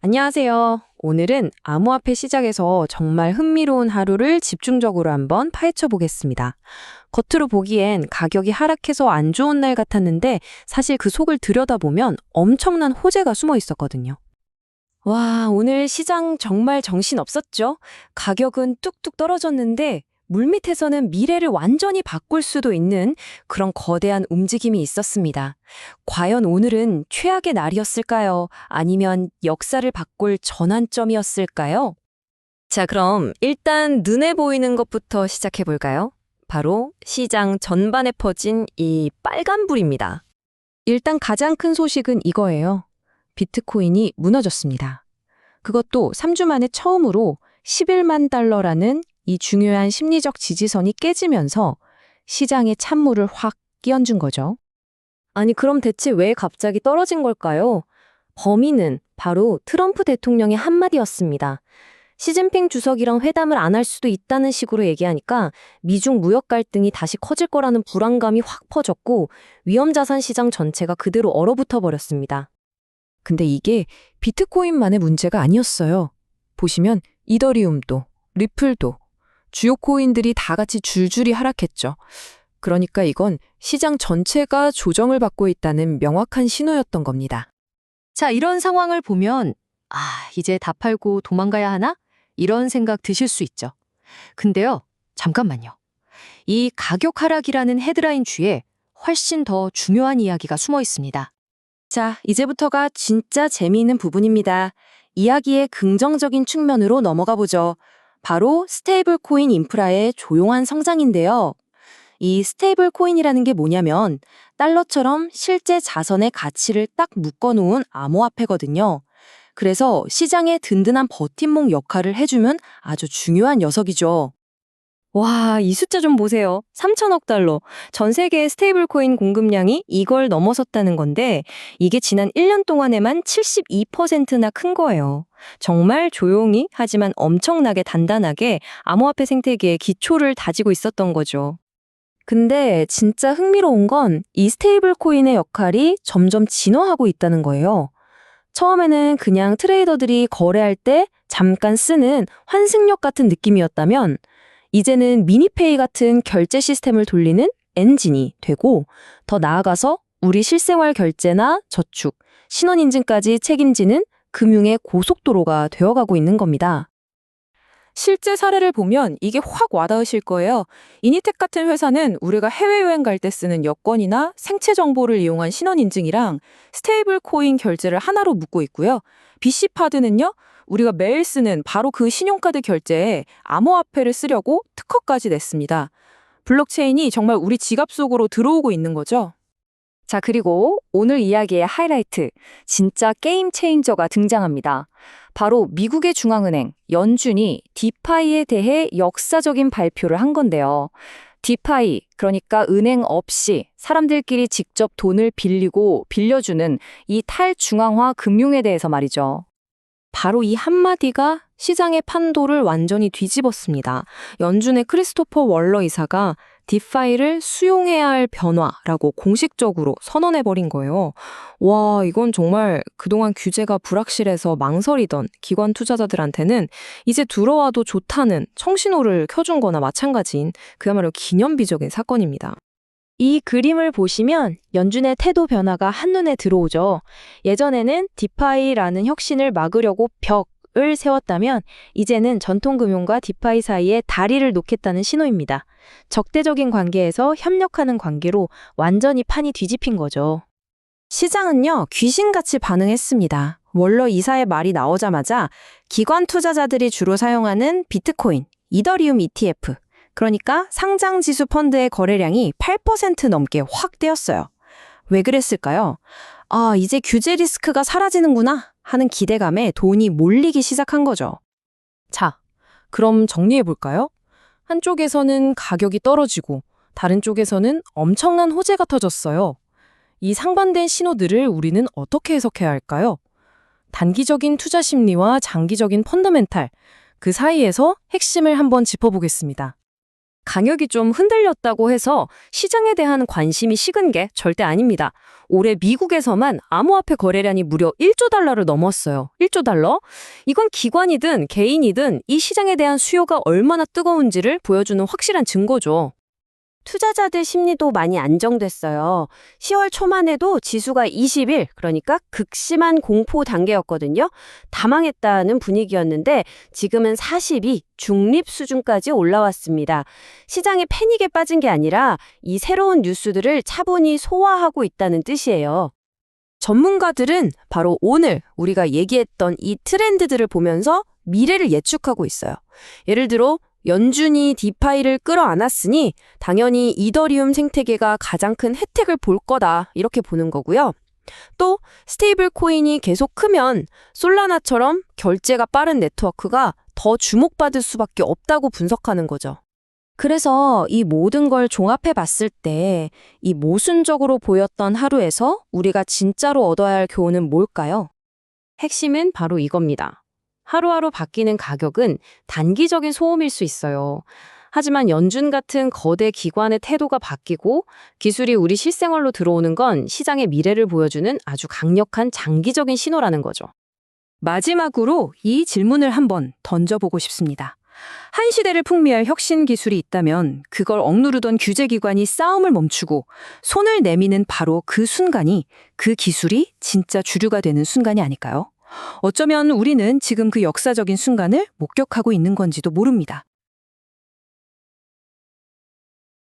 안녕하세요. 오늘은 암호화폐 시작에서 정말 흥미로운 하루를 집중적으로 한번 파헤쳐 보겠습니다. 겉으로 보기엔 가격이 하락해서 안 좋은 날 같았는데 사실 그 속을 들여다보면 엄청난 호재가 숨어 있었거든요. 와, 오늘 시장 정말 정신 없었죠? 가격은 뚝뚝 떨어졌는데 물밑에서는 미래를 완전히 바꿀 수도 있는 그런 거대한 움직임이 있었습니다. 과연 오늘은 최악의 날이었을까요? 아니면 역사를 바꿀 전환점이었을까요? 자, 그럼 일단 눈에 보이는 것부터 시작해 볼까요? 바로 시장 전반에 퍼진 이 빨간불입니다. 일단 가장 큰 소식은 이거예요. 비트코인이 무너졌습니다. 그것도 3주 만에 처음으로 11만 달러라는 이 중요한 심리적 지지선이 깨지면서 시장에 찬물을 확 끼얹은 거죠. 아니, 그럼 대체 왜 갑자기 떨어진 걸까요? 범인은 바로 트럼프 대통령의 한마디였습니다. 시진핑 주석이랑 회담을 안 할 수도 있다는 식으로 얘기하니까 미중 무역 갈등이 다시 커질 거라는 불안감이 확 퍼졌고 위험자산 시장 전체가 그대로 얼어붙어 버렸습니다. 근데 이게 비트코인만의 문제가 아니었어요. 보시면 이더리움도, 리플도, 주요 코인들이 다 같이 줄줄이 하락했죠. 그러니까 이건 시장 전체가 조정을 받고 있다는 명확한 신호였던 겁니다. 자, 이런 상황을 보면 아, 이제 다 팔고 도망가야 하나? 이런 생각 드실 수 있죠. 근데요, 잠깐만요. 이 가격 하락이라는 헤드라인 뒤에 훨씬 더 중요한 이야기가 숨어 있습니다. 자, 이제부터가 진짜 재미있는 부분입니다. 이야기의 긍정적인 측면으로 넘어가 보죠. 바로 스테이블 코인 인프라의 조용한 성장인데요. 이 스테이블 코인이라는 게 뭐냐면 달러처럼 실제 자선의 가치를 딱 묶어놓은 암호화폐거든요. 그래서 시장의 든든한 버팀목 역할을 해주면 아주 중요한 녀석이죠. 와, 이 숫자 좀 보세요. 3천억 달러. 전 세계의 스테이블 코인 공급량이 이걸 넘어섰다는 건데 이게 지난 1년 동안에만 72%나 큰 거예요. 정말 조용히 하지만 엄청나게 단단하게 암호화폐 생태계의 기초를 다지고 있었던 거죠. 근데 진짜 흥미로운 건 이 스테이블 코인의 역할이 점점 진화하고 있다는 거예요. 처음에는 그냥 트레이더들이 거래할 때 잠깐 쓰는 환승역 같은 느낌이었다면 이제는 미니페이 같은 결제 시스템을 돌리는 엔진이 되고 더 나아가서 우리 실생활 결제나 저축, 신원인증까지 책임지는 금융의 고속도로가 되어가고 있는 겁니다. 실제 사례를 보면 이게 확 와닿으실 거예요. 이니텍 같은 회사는 우리가 해외여행 갈 때 쓰는 여권이나 생체 정보를 이용한 신원인증이랑 스테이블 코인 결제를 하나로 묶고 있고요. BC파드는요, 우리가 매일 쓰는 바로 그 신용카드 결제에 암호화폐를 쓰려고 특허까지 냈습니다. 블록체인이 정말 우리 지갑 속으로 들어오고 있는 거죠. 자, 그리고 오늘 이야기의 하이라이트, 진짜 게임 체인저가 등장합니다. 바로 미국의 중앙은행, 연준이 디파이에 대해 역사적인 발표를 한 건데요. 디파이, 그러니까 은행 없이 사람들끼리 직접 돈을 빌리고 빌려주는 이 탈중앙화 금융에 대해서 말이죠. 바로 이 한마디가 시장의 판도를 완전히 뒤집었습니다. 연준의 크리스토퍼 월러 이사가 디파이를 수용해야 할 변화라고 공식적으로 선언해버린 거예요. 와, 이건 정말 그동안 규제가 불확실해서 망설이던 기관 투자자들한테는 이제 들어와도 좋다는 청신호를 켜준 거나 마찬가지인 그야말로 기념비적인 사건입니다. 이 그림을 보시면 연준의 태도 변화가 한눈에 들어오죠. 예전에는 디파이라는 혁신을 막으려고 벽 을 세웠다면 이제는 전통금융과 디파이 사이에 다리를 놓겠다는 신호입니다. 적대적인 관계에서 협력하는 관계로 완전히 판이 뒤집힌 거죠. 시장은요, 귀신같이 반응했습니다. 월러 이사의 말이 나오자마자 기관 투자자들이 주로 사용하는 비트코인, 이더리움 ETF, 그러니까 상장 지수 펀드의 거래량이 8% 넘게 확 뛰었어요. 왜 그랬을까요? 아, 이제 규제 리스크가 사라지는구나 하는 기대감에 돈이 몰리기 시작한 거죠. 자, 그럼 정리해 볼까요? 한쪽에서는 가격이 떨어지고 다른 쪽에서는 엄청난 호재가 터졌어요. 이 상반된 신호들을 우리는 어떻게 해석해야 할까요? 단기적인 투자 심리와 장기적인 펀더멘탈, 그 사이에서 핵심을 한번 짚어보겠습니다. 강역이 좀 흔들렸다고 해서 시장에 대한 관심이 식은 게 절대 아닙니다. 올해 미국에서만 암호화폐 거래량이 무려 1조 달러를 넘었어요. 1조 달러? 이건 기관이든 개인이든 이 시장에 대한 수요가 얼마나 뜨거운지를 보여주는 확실한 증거죠. 투자자들 심리도 많이 안정됐어요. 10월 초만 해도 지수가 20일, 그러니까 극심한 공포 단계였거든요. 다 망했다는 분위기였는데 지금은 42, 중립 수준까지 올라왔습니다. 시장의 패닉에 빠진 게 아니라 이 새로운 뉴스들을 차분히 소화하고 있다는 뜻이에요. 전문가들은 바로 오늘 우리가 얘기했던 이 트렌드들을 보면서 미래를 예측하고 있어요. 예를 들어 연준이 디파이를 끌어안았으니 당연히 이더리움 생태계가 가장 큰 혜택을 볼 거다 이렇게 보는 거고요. 또 스테이블 코인이 계속 크면 솔라나처럼 결제가 빠른 네트워크가 더 주목받을 수밖에 없다고 분석하는 거죠. 그래서 이 모든 걸 종합해 봤을 때 이 모순적으로 보였던 하루에서 우리가 진짜로 얻어야 할 교훈은 뭘까요? 핵심은 바로 이겁니다. 하루하루 바뀌는 가격은 단기적인 소음일 수 있어요. 하지만 연준 같은 거대 기관의 태도가 바뀌고 기술이 우리 실생활로 들어오는 건 시장의 미래를 보여주는 아주 강력한 장기적인 신호라는 거죠. 마지막으로 이 질문을 한번 던져보고 싶습니다. 한 시대를 풍미할 혁신 기술이 있다면 그걸 억누르던 규제기관이 싸움을 멈추고 손을 내미는 바로 그 순간이 그 기술이 진짜 주류가 되는 순간이 아닐까요? 어쩌면 우리는 지금 그 역사적인 순간을 목격하고 있는 건지도 모릅니다.